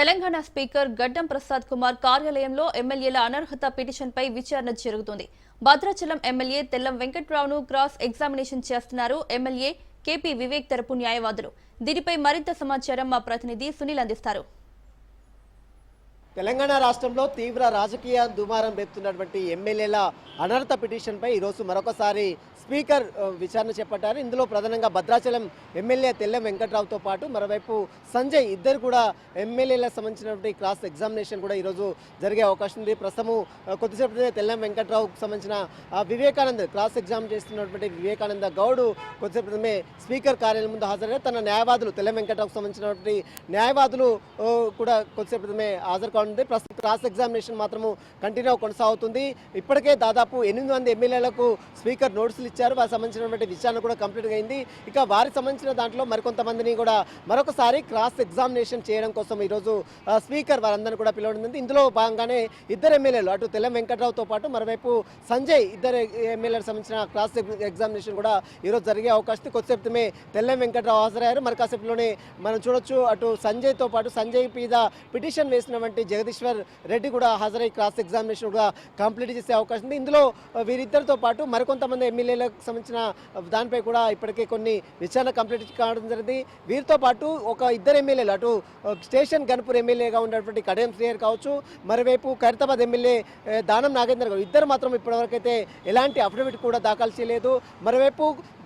Telangana speaker గడ్డం ప్రసాద్ కుమార్ కార్యాలయంలో ఎమ్మెల్యేల అనర్హత పిటిషన్పై విచారణ జరుగుతుంది. భద్రాచలం ఎమ్మెల్యే తెల్లం వెంకట్రావును క్రాస్ ఎగ్జామినేషన్ చేస్తున్నారు ఎమ్మెల్యే కేపీ వివేక్ తరపు న్యాయవాదులు. దీనిపై మరింత సమాచారం మా ప్రతినిధి సునీల్ అందిస్తారు. తెలంగాణ రాష్ట్రంలో తీవ్ర రాజకీయ దుమారం రేపుతున్నటువంటి ఎమ్మెల్యేల అనర్హత పిటిషన్పై ఈరోజు మరొకసారి స్పీకర్ విచారణ చేపట్టారు. ఇందులో ప్రధానంగా భద్రాచలం ఎమ్మెల్యే తెల్లం వెంకట్రావుతో పాటు మరోవైపు సంజయ్ ఇద్దరు కూడా ఎమ్మెల్యేలకు సంబంధించినటువంటి క్రాస్ ఎగ్జామినేషన్ కూడా ఈరోజు జరిగే అవకాశం ఉంది. ప్రస్తుతము ఆ, కొద్దిసేపటినే తెల్లం వెంకట్రావుకు సంబంధించిన వివేకానంద్ క్రాస్ ఎగ్జామ్ చేస్తున్నటువంటి వివేకానంద గౌడ్ కొద్దిసేపు స్పీకర్ కార్యాలయం ముందు హాజరయ్యారు. తన న్యాయవాదులు తెల్లం వెంకట్రావుకు సంబంధించినటువంటి న్యాయవాదులు కూడా కొద్దిసేపు హాజరు ఉంది. ప్రస్తుతం క్రాస్ ఎగ్జామినేషన్ మాత్రము కంటిన్యూ కొనసాగుతుంది. ఇప్పటికే దాదాపు ఎనిమిది మంది ఎమ్మెల్యేలకు స్పీకర్ నోటీసులు ఇచ్చారు. వారికి సంబంధించినటువంటి విచారణ కూడా కంప్లీట్ అయింది. ఇక వారికి సంబంధించిన దాంట్లో మరికొంతమందిని కూడా మరొకసారి క్రాస్ ఎగ్జామినేషన్ చేయడం కోసం ఈరోజు స్పీకర్ వారందరినీ కూడా పిలవడం ఇందులో భాగంగానే ఇద్దరు ఎమ్మెల్యేలు అటు తెల్లం వెంకట్రావుతో పాటు మరోవైపు సంజయ్ ఇద్దరు ఎమ్మెల్యేలకు సంబంధించిన క్రాస్ ఎగ్జామినేషన్ కూడా ఈరోజు జరిగే అవకాశం ఉంది. తెల్లం వెంకట్రావు హాజరయ్యారు. మరి కాసేపులోనే మనం చూడొచ్చు. అటు సంజయ్తో పాటు సంజయ్ మీద పిటిషన్ వేసినటువంటి జగదీశ్వర్ రెడ్డి కూడా హాజరై క్రాస్ ఎగ్జామినేషన్ కూడా కంప్లీట్ చేసే అవకాశం ఉంది. ఇందులో వీరిద్దరితో పాటు మరికొంతమంది ఎమ్మెల్యేలకు సంబంధించిన దానిపై కూడా ఇప్పటికే కొన్ని విచారణ కంప్లీట్ కావడం జరిగింది. వీరితో పాటు ఒక ఇద్దరు ఎమ్మెల్యేలు అటు స్టేషన్ గన్పూర్ ఎమ్మెల్యేగా ఉన్నటువంటి కడియం శ్రీహర్ కావచ్చు మరోవైపు ఖైరతాబాద్ ఎమ్మెల్యే దానం నాగేందర్ గారు. ఇద్దరు మాత్రం ఇప్పటివరకైతే ఎలాంటి అఫిడవిట్ కూడా దాఖలు చేయలేదు. మరోవైపు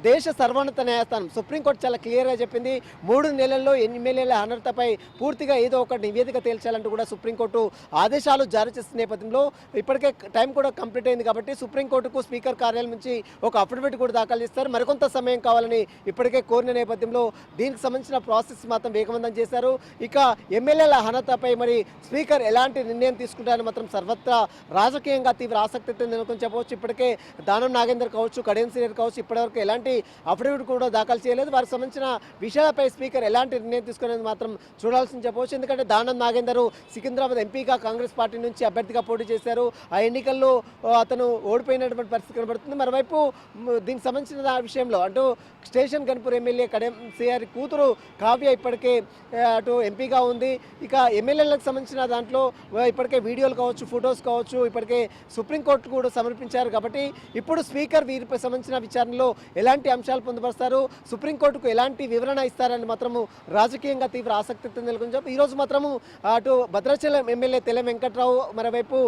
దేశ సర్వోన్నత న్యాయస్థానం సుప్రీంకోర్టు చాలా క్లియర్గా చెప్పింది. మూడు నెలల్లో ఎమ్మెల్యేల అనర్హతపై పూర్తిగా ఏదో ఒక నివేదిక తేల్చాలంటూ కూడా సుప్రీంకోర్టు ఆదేశాలు జారీ చేస్తున్న నేపథ్యంలో ఇప్పటికే టైం కూడా కంప్లీట్ అయింది కాబట్టి సుప్రీంకోర్టుకు స్పీకర్ కార్యాలయం నుంచి ఒక అఫిడవిట్ కూడా దాఖలు చేస్తారు. మరికొంత సమయం కావాలని ఇప్పటికే కోరిన నేపథ్యంలో దీనికి సంబంధించిన ప్రాసెస్ మాత్రం వేగవంతం చేశారు. ఇక ఎమ్మెల్యేల అర్హతపై మరి స్పీకర్ ఎలాంటి నిర్ణయం తీసుకుంటారని మాత్రం సర్వత్రా రాజకీయంగా తీవ్ర ఆసక్తితో నెలకొని చెప్పవచ్చు ఇప్పటికే దానం నాగేందర్ కావచ్చు కడియం కావచ్చు ఇప్పటివరకు ఎలాంటి అఫిడవిట్ కూడా దాఖలు చేయలేదు. వారికి సంబంధించిన విషయాలపై స్పీకర్ ఎలాంటి నిర్ణయం తీసుకునేది మాత్రం చూడాల్సింది చెప్పవచ్చు. ఎందుకంటే దానం నాగేందర్ సికింద్రాబాద్ ఎంపీగా కాంగ్రెస్ పార్టీ నుంచి అభ్యర్థిగా పోటీ చేశారు. ఆ ఎన్నికల్లో అతను ఓడిపోయినటువంటి పరిస్థితి కనబడుతుంది. మరోవైపు దీనికి సంబంధించిన ఆ విషయంలో అటు స్టేషన్ గణపూర్ ఎమ్మెల్యే కడెం సిఆర్ కూతురు కావ్య ఇప్పటికే అటు ఎంపీగా ఉంది. ఇక ఎమ్మెల్యేలకు సంబంధించిన దాంట్లో ఇప్పటికే వీడియోలు కావచ్చు ఫొటోస్ కావచ్చు ఇప్పటికే సుప్రీంకోర్టు కూడా సమర్పించారు. కాబట్టి ఇప్పుడు స్పీకర్ వీరిపై సంబంధించిన విచారణలో ఎలాంటి అంశాలు పొందుపరుస్తారు? సుప్రీంకోర్టుకు ఎలాంటి వివరణ ఇస్తారని మాత్రము రాజకీయంగా తీవ్ర ఆసక్తితో నెలకొని చెప్పి ఈరోజు మాత్రము అటు భద్రాచలం ఎమ్మెల్యే తెలం వెంకట్రావు మరోవైపు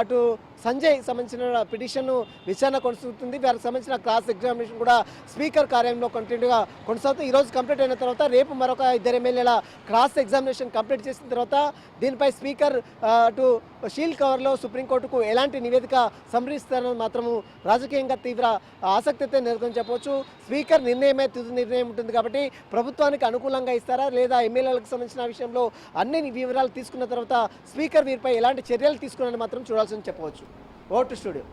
అటు సంజయ్ సంబంధించిన పిటిషన్ విచారణ కొనసాగుతుంది. వారికి సంబంధించిన క్లాస్ ఎగ్జామినేషన్ కూడా స్పీకర్ కార్యాలయంలో కంటిన్యూగా కొనసాగుతుంది. ఈరోజు కంప్లీట్ అయిన తర్వాత రేపు మరొక ఇద్దరు ఎమ్మెల్యేల క్రాస్ ఎగ్జామినేషన్ కంప్లీట్ చేసిన తర్వాత దీనిపై స్పీకర్ అటు షీల్డ్ కవర్లో సుప్రీంకోర్టుకు ఎలాంటి నివేదిక సమర్పిస్తారని మాత్రము రాజకీయంగా తీవ్ర ఆసక్తితో నెలకొని చెప్పవచ్చు. స్పీకర్ నిర్ణయమే తుది నిర్ణయం ఉంటుంది కాబట్టి ప్రభుత్వానికి అనుకూలంగా ఇస్తారా? లేదా ఎమ్మెల్యేలకు సంబంధించిన విషయంలో అన్ని వివరాలు తీసుకున్న తర్వాత స్పీకర్ వీరిపై ఎలాంటి చర్యలు తీసుకున్నారని మాత్రం చూడాల్సింది చెప్పవచ్చు. ఓటు స్టూడియో.